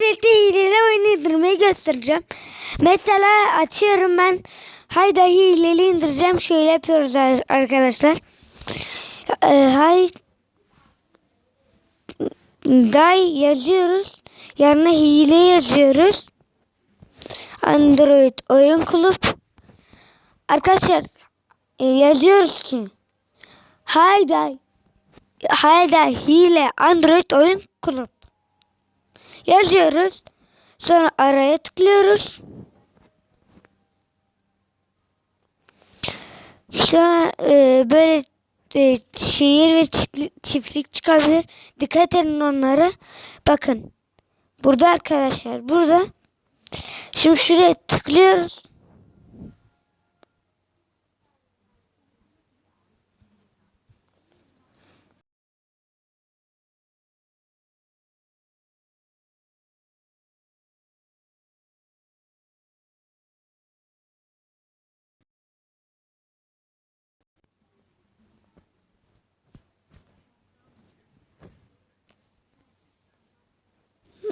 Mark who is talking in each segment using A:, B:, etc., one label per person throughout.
A: Birlikte hileli oyunu indirmeyi göstereceğim. Mesela açıyorum ben. Hayda hileli indireceğim. Şöyle yapıyoruz ar- arkadaşlar. Ee, hay day yazıyoruz. Yanına hile yazıyoruz. Android oyun kulüp. Arkadaşlar e, yazıyoruz ki Hayda Hayda hile Android oyun kulüp. Yazıyoruz. Sonra araya tıklıyoruz. Sonra e, böyle e, şehir ve çiftlik, çıkabilir. Dikkat edin onlara. Bakın. Burada arkadaşlar. Burada. Şimdi şuraya tıklıyoruz.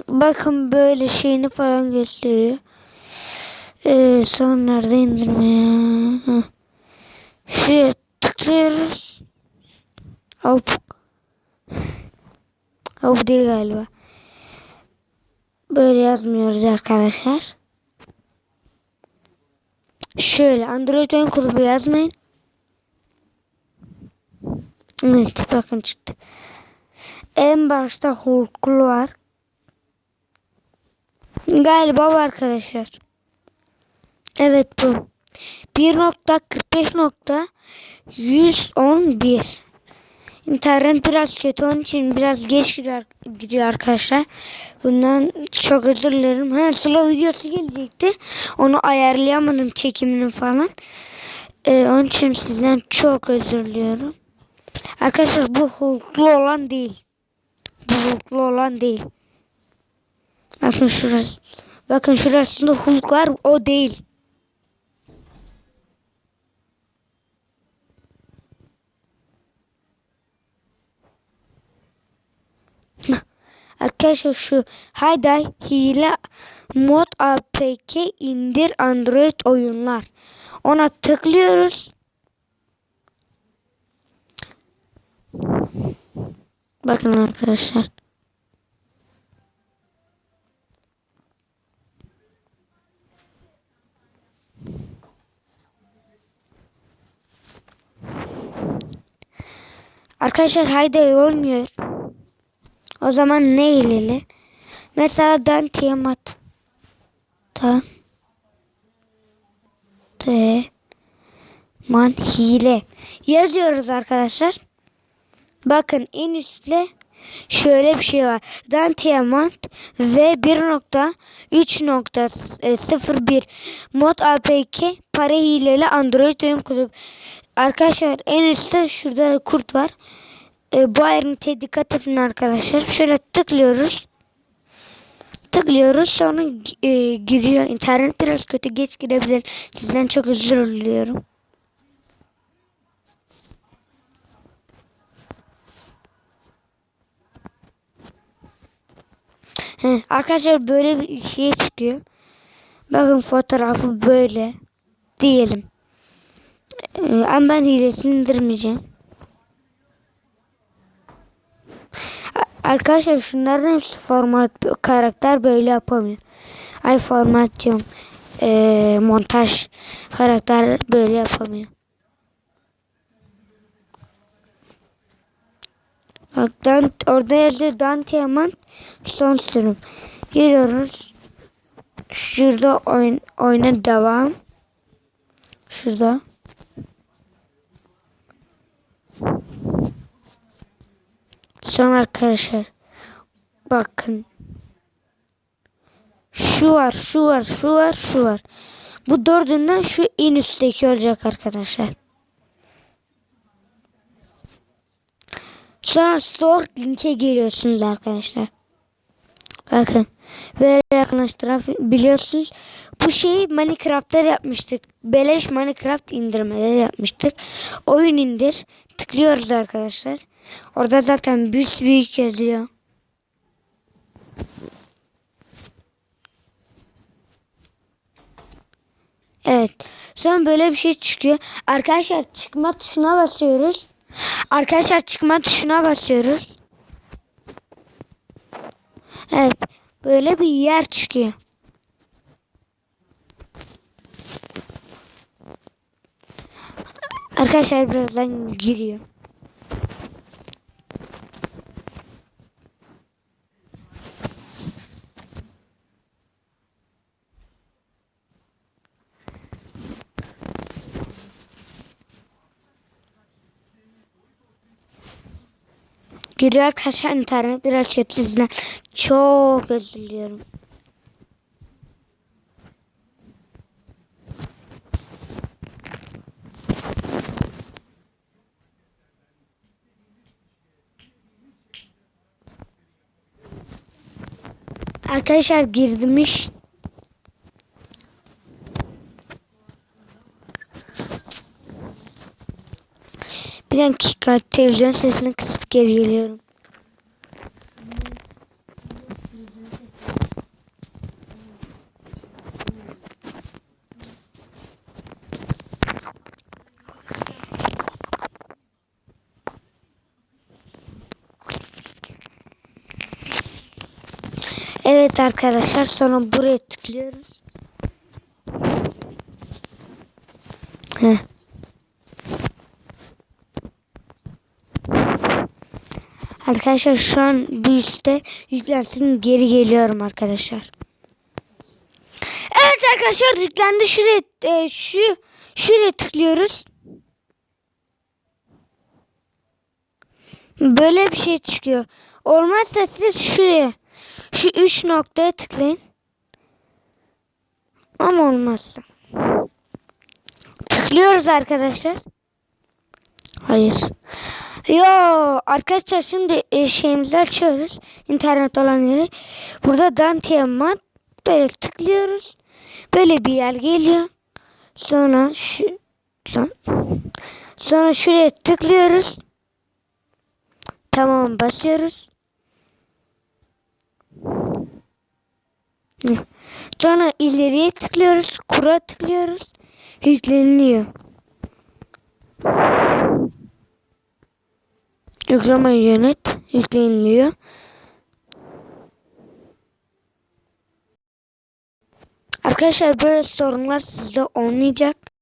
A: Bakın böyle şeyini falan gösteriyor. Ee, son nerede indirme ya? Şuraya tıklıyoruz. Hop. Hop değil galiba. Böyle yazmıyoruz arkadaşlar. Şöyle Android oyun kulübü yazmayın. Evet bakın çıktı. En başta Hulk'lu var. Galiba bu arkadaşlar. Evet bu. 1.45.111 İnternet biraz kötü onun için biraz geç gidiyor, arkadaşlar. Bundan çok özür dilerim. Ha, slow videosu gelecekti. Onu ayarlayamadım çekimini falan. Ee, onun için sizden çok özür diliyorum. Arkadaşlar bu Hulk'lu olan değil. Bu Hulk'lu olan değil. Bakın şurası. Bakın şurasında Hulk var. O değil. Arkadaşlar şu Hayday hile mod apk indir android oyunlar. Ona tıklıyoruz. Bakın arkadaşlar. Arkadaşlar Hayday olmuyor. O zaman ne ilgili? Mesela Dante'ye mat. Dan. Te. Man hile. Yazıyoruz arkadaşlar. Bakın en üstte şöyle bir şey var. Dantiamont ve 1.3.01 mod apk para hileli android oyun kulübü. Arkadaşlar en üstte şurada kurt var. E, bu ayrıntıya dikkat edin arkadaşlar. Şöyle tıklıyoruz. Tıklıyoruz sonra e, giriyor. İnternet biraz kötü geç girebilir. Sizden çok özür diliyorum. He, arkadaşlar böyle bir şey çıkıyor. Bakın fotoğrafı böyle. Diyelim. Ama ben hilesini indirmeyeceğim. Arkadaşlar şunlardan hepsi format karakter böyle yapamıyor. Ay format diyorum. Ee, montaj karakter böyle yapamıyor. Bak Dante, orada yazıyor Dante Yaman son sürüm. Giriyoruz. Şurada oyun, oyuna devam. Şurada. Sonra arkadaşlar bakın. Şu var, şu var, şu var, şu var. Bu dördünden şu en üstteki olacak arkadaşlar. Sonra store linke geliyorsunuz arkadaşlar. Bakın. Böyle yakınlaştırabiliyorsunuz. Bu şeyi Minecraft'ta yapmıştık. Beleş Minecraft indirmeleri yapmıştık. Oyun indir. Tıklıyoruz arkadaşlar. Orada zaten büs büyük yazıyor. Evet. Sonra böyle bir şey çıkıyor. Arkadaşlar çıkma tuşuna basıyoruz. Arkadaşlar çıkma tuşuna basıyoruz. Evet. Böyle bir yer çıkıyor. Arkadaşlar birazdan giriyor. Giriyor arkadaşlar internet biraz kötü sizden. Çok özür diliyorum. Arkadaşlar girmiş. Bir dakika televizyon sesini kısıp geri geliyorum. Evet arkadaşlar sonra buraya tıklıyoruz. Heh. Arkadaşlar şu an bu üstte yüklensin geri geliyorum arkadaşlar. Evet arkadaşlar yüklendi şuraya e, şu şuraya tıklıyoruz. Böyle bir şey çıkıyor. Olmazsa siz şuraya şu üç noktaya tıklayın. Ama olmazsa. Tıklıyoruz arkadaşlar. Hayır. Yo arkadaşlar şimdi e, şeyimizi açıyoruz. İnternet olan yeri. Burada Dante Mat böyle tıklıyoruz. Böyle bir yer geliyor. Sonra şu sonra şuraya tıklıyoruz. Tamam basıyoruz. Sonra ileriye tıklıyoruz. Kura tıklıyoruz. Yükleniliyor. Yüklemeyi yönet. Yükleniliyor. Arkadaşlar böyle sorunlar sizde olmayacak.